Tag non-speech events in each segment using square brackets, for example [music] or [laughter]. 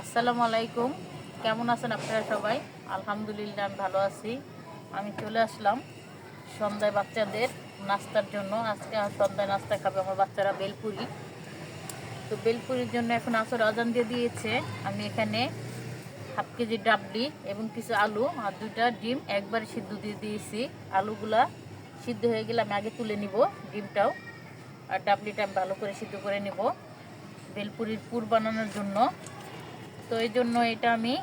আসসালামু আলাইকুম। কেমন আছেন আপনারা সবাই? আলহামদুলিল্লাহ, আমি ভালো আছি। আমি চলে আসলাম সন্ধ্যায় বাচ্চাদের নাস্তার জন্য। আজকে সন্ধ্যায় নাস্তা খাবে আমার বাচ্চারা বেলপুরি। তো বেলপুরির জন্য এখন আসর আজান দিয়ে দিয়েছে। আমি এখানে হাফ কেজি ডাবলি এবং কিছু আলু আর দুইটা ডিম একবারে সিদ্ধ দিয়ে দিয়েছি। আলুগুলা সিদ্ধ হয়ে গেলে আমি আগে তুলে নিব ডিমটাও। আর ডাবলিটা আমি ভালো করে সিদ্ধ করে নেব। বেলপুরির পুর বানানোর জন্য তো এই জন্য এটা আমি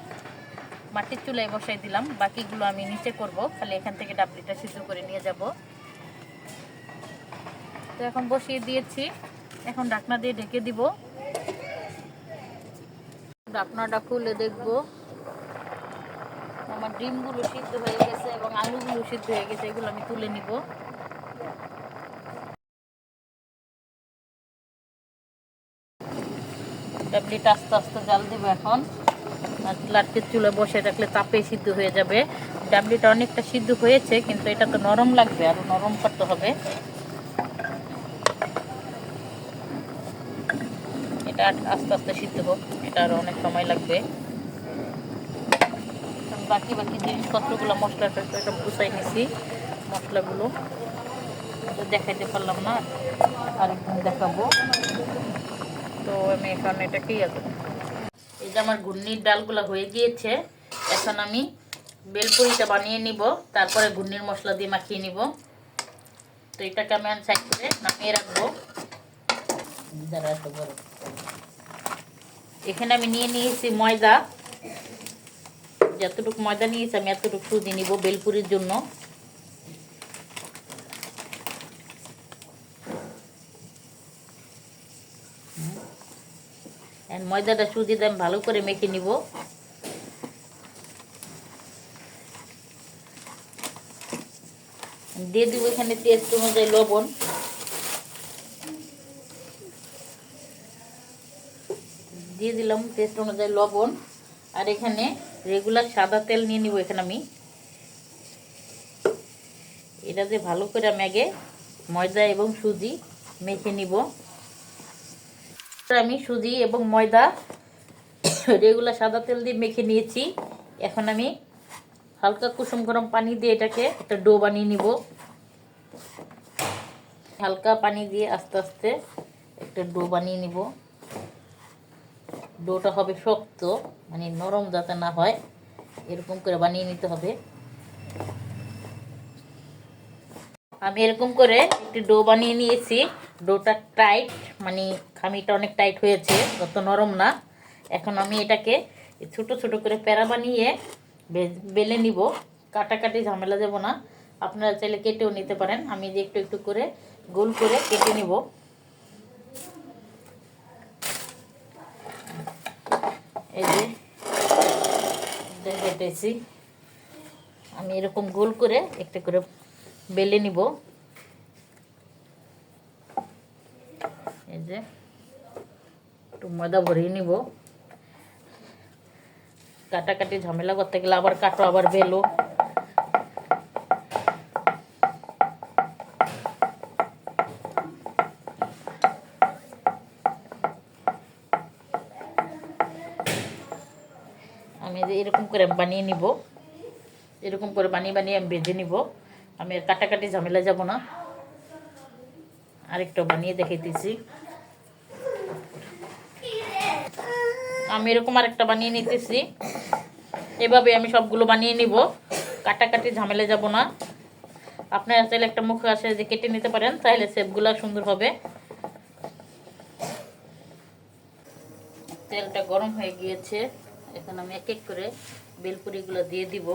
মাটির চুলায় বসাই দিলাম। বাকিগুলো আমি নিচে করব। খালি এখান থেকে ডাবলিটা সিদ্ধ করে নিয়ে যাব। তো এখন বসিয়ে দিয়েছি। এখন ডাকনা দিয়ে ঢেকে দিব। ডাকনাটা খুলে দেখব। আমার ডিমগুলো সিদ্ধ হয়ে গেছে এবং আলুগুলো সিদ্ধ হয়ে গেছে, এগুলো আমি তুলে নিব। ডাবলিটা আস্তে আস্তে জাল দিব এখন। আর লাটকের চুলে বসে রাখলে তাপে সিদ্ধ হয়ে যাবে। ডাবলিটা অনেকটা সিদ্ধ হয়েছে, কিন্তু এটা তো নরম লাগবে, আরও নরম করতে হবে। এটা আস্তে আস্তে সিদ্ধ হোক, এটা আরও অনেক সময় লাগবে। বাকি বাকি জিনিসপত্রগুলো মশলা সব গুছাই নিছি, মশলাগুলো। দেখাইতে পারলাম না, আরেকদিন দেখাবো। তো আমি এখন এটা কি আছে এই যে আমার ঘূর্ণির ডালগুলো হয়ে গিয়েছে, এখন আমি বেলপুরিটা বানিয়ে নিব, তারপরে ঘূর্ণির মশলা দিয়ে মাখিয়ে নিব। তো এটাকে আমি সাইড করে নামিয়ে রাখব। এখানে আমি নিয়ে নিয়েছি ময়দা। যতটুকু ময়দা নিয়েছি, আমি এতটুকু সুজি নিব বেলপুরির জন্য। ময়দাটা সুজি দিয়ে ভালো করে মেখে নিব। দিয়ে দিব এখানে টেস্ট অনুযায়ী লবণ। দিয়ে দিলাম টেস্ট অনুযায়ী লবণ। আর এখানে রেগুলার সাদা তেল নিয়ে নিব এখানে আমি। এটা যে ভালো করে আমি আগে ময়দা এবং সুজি মেখে নিব। আমি সুজি এবং ময়দা, রেগুলার সাদা তেল দিয়ে মেখে নিয়েছি। এখন আমি হালকা কুসুম গরম পানি দিয়ে এটাকে একটা ডো বানিয়ে নিব। হালকা পানি দিয়ে আস্তে আস্তে একটা ডো বানিয়ে নিব। ডোটা হবে শক্ত মানে নরম যাতে না হয়, এরকম করে বানিয়ে নিতে হবে। আমি এরকম করে একটি ডো বানিয়ে নিয়েছি। ডোটা টাইট মানে খামিটা অনেক টাইট হয়েছে, অত নরম না। এখন আমি এটাকে ছোট ছোট করে প্যারা বানিয়ে বেলে নিব। কাটাকাটি ঝামেলা যাব না। আপনারা চাইলে কেটেও নিতে পারেন। আমি যে একটু একটু করে গোল করে কেটে নিব। এই যে, কেটেছি। আমি এরকম গোল করে একটা করে বেলে নিব। এই যে, একটু ময়দা ভরিয়ে নিব। কাটাকাটি ঝামেলা করতে গেলে আবার কাটো, আবার বেলো। আমি এরকম করে বানিয়ে নিব। এরকম করে বানিয়ে বানিয়ে আমি বেজে নিব। আমি আর কাটাকাটি ঝামেলা যাব না। আরেকটা বানিয়ে দেখাইতেছি। আমি এরকম আরেকটা বানিয়ে নিতেছি। এভাবে আমি সবগুলো বানিয়ে নিব। কাটাকাটি ঝামেলা যাব না। আপনারা চাইলে একটা মুখ আসে যে কেটে নিতে পারেন, তাহলে সেপগুলো সুন্দর হবে। তেলটা গরম হয়ে গিয়েছে। এখন আমি এক এক করে বেলপুরিগুলো দিয়ে দিব।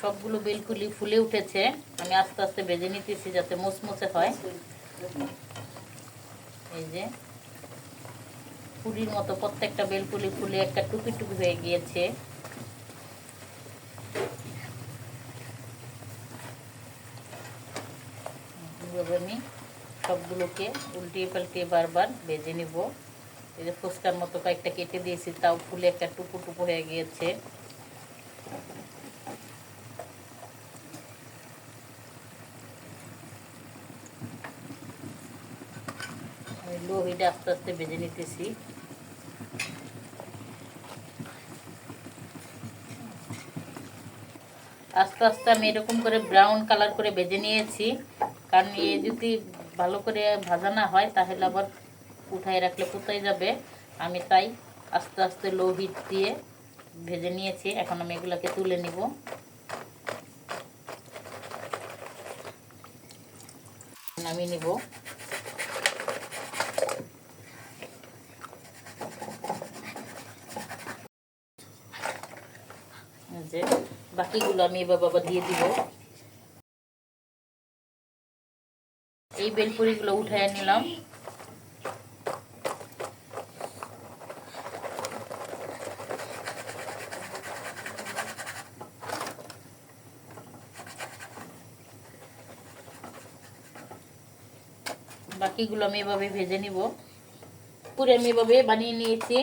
সবগুলো বেলকুলি ফুলে উঠেছে। আমি আস্তে আস্তে বেজে নিতেছি যাতে মুচমুচে হয়। এই যে পুরির মতো প্রত্যেকটা বেলকুলি ফুলে একটা টুকি টুকি হয়ে গিয়েছে। আমি সবগুলোকে উল্টিয়ে পাল্টিয়ে বারবার ভেজে নিব। এই যে ফুচকার মতো কয়েকটা কেটে দিয়েছি, তাও ফুলে একটা টুকু টুকু হয়ে গিয়েছে। হিটে আস্তে আস্তে ভেজে নিতেছি। আস্তে আস্তে আমি এরকম করে ব্রাউন কালার করে ভেজে নিয়েছি। কারণ এ যদি ভালো করে ভাজা না হয়, তাহলে আবার উঠায় রাখলে কোথায় যাবে? আমি তাই আস্তে আস্তে লো হিট দিয়ে ভেজে নিয়েছি। এখন আমি এগুলোকে তুলে নিব। নামিয়ে নিব। যে বাকিগুলো আমি এবার বাবা দিয়ে দিব। এই বেলপুরিগুলো উঠায় নিলাম। বাকিগুলো আমি এভাবে ভেজে নিব। পুরে আমি এভাবে বানিয়ে নিয়েছি।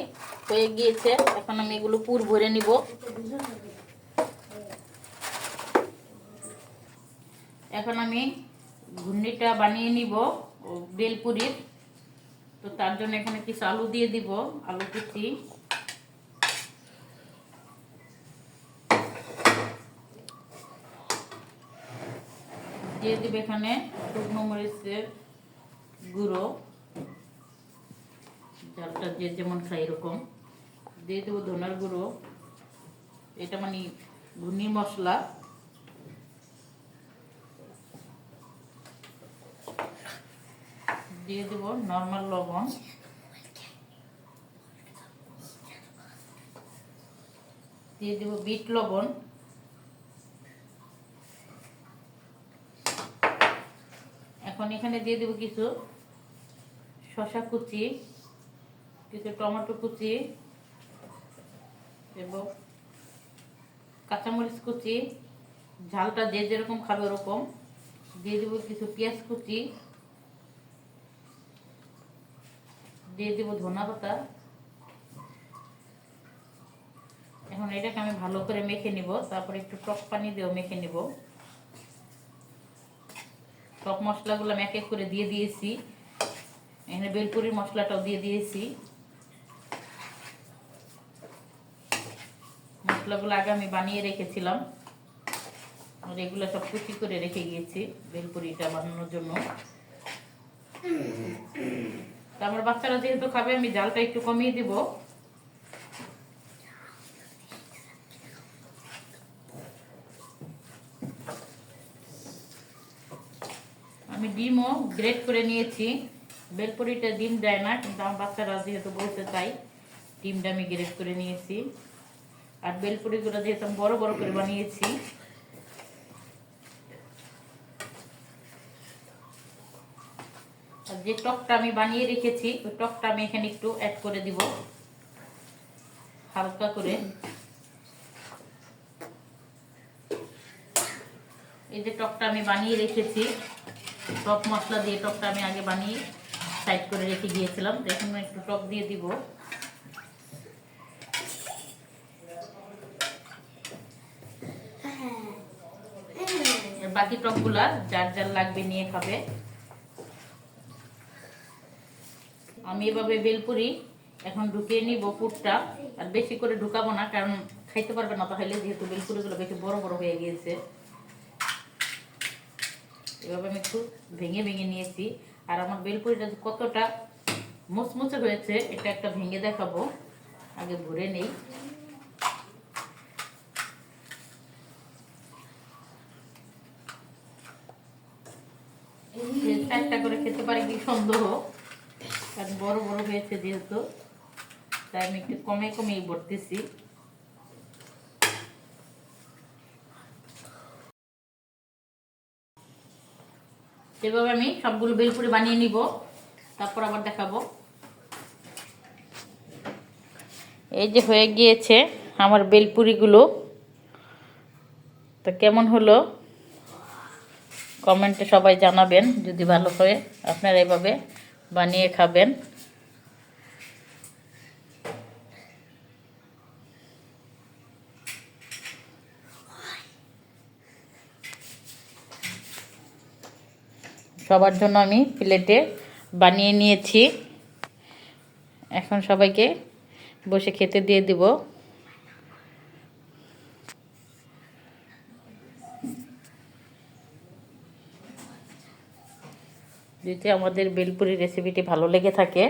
হয়ে গিয়েছে। এখন আমি এগুলো পুর ভরে নিব। এখন আমি ঘুন্ডিটা বানিয়ে নিব বেলপুরির। তো তার জন্য এখানে কিছু আলু দিয়ে দিব, আলু কুচি। দিয়ে দিব এখানে শুকনো মরিচের গুঁড়ো। ঝালটা যে যেমন খাই এরকম। দিয়ে দেবো ধনার গুঁড়ো। এটা মানে ঘুনি মশলা। দিয়ে দেব নর্মাল লবণ। দিয়ে দেব বিট লবণ। এখন এখানে দিয়ে দেব কিছু শশা কুচি, কিছু টমেটো কুচি এবং কাঁচামরিচ কুচি। ঝালটা যে যেরকম খাবে ওরকম। দিয়ে দেবো কিছু পেঁয়াজ কুচি। দিয়ে দেবো ধনা পাতা। এখন এটাকে আমি ভালো করে মেখে নিব, তারপরে একটু টক পানি দিয়েও মেখে নিব। টক মশলাগুলো আমি এক এক করে দিয়ে দিয়েছি। এখানে বেলপুরির মশলাটাও দিয়ে দিয়েছি। মশলাগুলো আগে আমি বানিয়ে রেখেছিলাম। আর এগুলো সব কুচি করে রেখে গিয়েছি বেলপুরিটা বানানোর জন্য। [coughs] আমার বাচ্চারা যেহেতু খাবে, আমি জালটা একটু কমিয়ে দিব। আমি ডিমও গ্রেট করে নিয়েছি। বেলপুরিটা ডিম দেয় না, কিন্তু আমার বাচ্চারা যেহেতু বলতে চাই ডিমটা আমি গ্রেট করে নিয়েছি। আর বেলপুরিগুলো যেহেতু আমি বড় বড় করে বানিয়েছি যে টকটা আমি বানিয়ে রেখেছি ওই টকটা আমি এখানে একটু অ্যাড করে দিব। হালকা করে। এই যে টকটা আমি বানিয়ে রেখেছি টক মশলা দিয়ে টকটা আমি আগে বানিয়ে সাইড করে রেখে গিয়েছিলাম। এখন একটু টক দিয়ে দিব। বাকি টকগুলা যার যার লাগবে নিয়ে খাবে। আমি এভাবে বেলপুরি এখন ঢুকিয়ে নিব পুরটা, আর বেশি করে ঢুকাবো না, কারণ খাইতে পারবে না, তাহলে যেহেতু বেলপুরিগুলো বেশি বড় বড় হয়ে গিয়েছে। এভাবে আমি একটু ভেঙে ভেঙে নিয়েছি, আর আমার বেলপুরিটা কতটা মুচমুচে হয়েছে, এটা একটা ভেঙে দেখাবো, আগে ভরে নেই। চারটা করে খেতে পারি কি সন্দেহ? আর বড় বড় হয়েছে যেহেতু, তাই আমি একটু কমে কমেই ভরতেছি। এভাবে আমি সবগুলো বেলপুরি বানিয়ে নিব, তারপর আবার দেখাবো। এই যে হয়ে গিয়েছে আমার বেলপুরিগুলো তো কেমন হলো? কমেন্টে সবাই জানাবেন যদি ভালো হয়। আপনারা এভাবে বানিয়ে খাবেন। সবার জন্য আমি প্লেটে বানিয়ে নিয়েছি। এখন সবাইকে বসে খেতে দিয়ে দিব। যদি আমাদের বেলপুরি রেসিপিটি ভালো লেগে থাকে,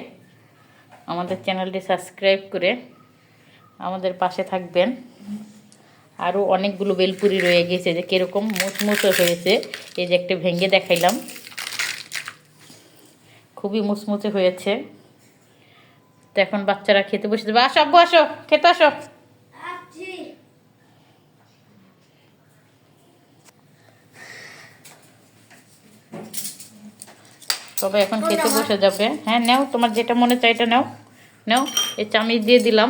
আমাদের চ্যানেলটি সাবস্ক্রাইব করে আমাদের পাশে থাকবেন। আরও অনেকগুলো বেলপুরি রয়ে গেছে যে কীরকম মুচমুচো হয়েছে। এই যে একটা ভেঙে দেখাইলাম। খুবই মুচমুচে হয়েছে। তো এখন বাচ্চারা খেতে বসে দেবে আসো আব্বু, আসো, খেতে আসো। সবাই এখন খেতে বসে যাবে। হ্যাঁ নাও তোমার যেটা মনে চাই এটা নাও। নাও এই চামিচ দিয়ে দিলাম।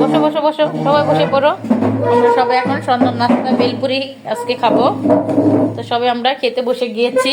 বসো বসো বসো সবাই বসে পড়ো। আমরা সবাই এখন সন্ধ্যা নাস্তা বেলপুরি আজকে খাব। তো সবাই আমরা খেতে বসে গিয়েছি।